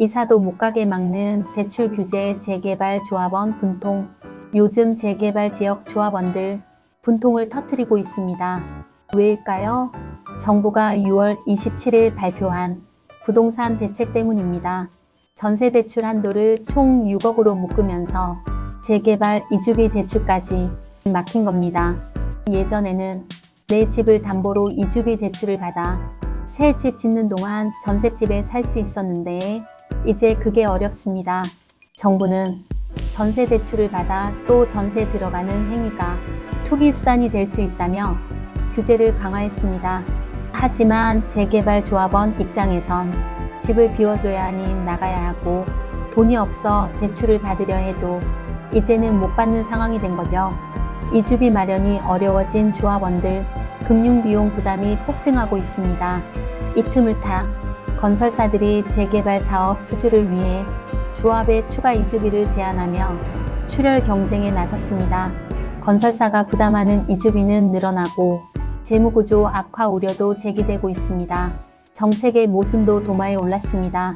이사도 못 가게 막는 대출 규제 재개발 조합원 분통. 요즘 재개발 지역 조합원들 분통을 터뜨리고 있습니다. 왜일까요? 정부가 6월 27일 발표한 부동산 대책 때문입니다. 전세 대출 한도를 총 6억으로 묶으면서 재개발 이주비 대출까지 막힌 겁니다. 예전에는 내 집을 담보로 이주비 대출을 받아 새 집 짓는 동안 전셋집에 살 수 있었는데 이제 그게 어렵습니다. 정부는 전세 대출을 받아 또 전세 들어가는 행위가 투기 수단이 될 수 있다며 규제를 강화했습니다. 하지만 재개발 조합원 입장에선 집을 비워줘야 하니 나가야 하고 돈이 없어 대출을 받으려 해도 이제는 못 받는 상황이 된 거죠. 이주비 마련이 어려워진 조합원들 금융비용 부담이 폭증하고 있습니다. 이 틈을 타 건설사들이 재개발 사업 수주를 위해 조합의 추가 이주비를 제한하며 출혈 경쟁에 나섰습니다. 건설사가 부담하는 이주비는 늘어나고 재무구조 악화 우려도 제기되고 있습니다. 정책의 모순도 도마에 올랐습니다.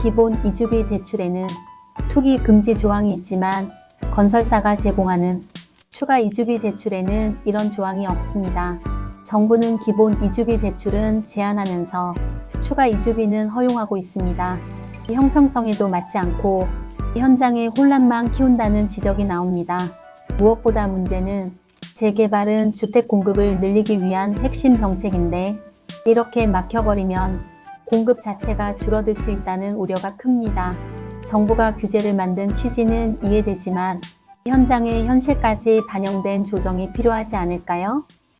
기본 이주비 대출에는 투기 금지 조항이 있지만 건설사가 제공하는 추가 이주비 대출에는 이런 조항이 없습니다. 정부는 기본 이주비 대출은 제한하면서 추가 이주비는 허용하고 있습니다. 형평성에도 맞지 않고 현장에 혼란만 키운다는 지적이 나옵니다. 무엇보다 문제는 재개발은 주택 공급을 늘리기 위한 핵심 정책인데 이렇게 막혀버리면 공급 자체가 줄어들 수 있다는 우려가 큽니다. 정부가 규제를 만든 취지는 이해되지만 현장의 현실까지 반영된 조정이 필요하지 않을까요?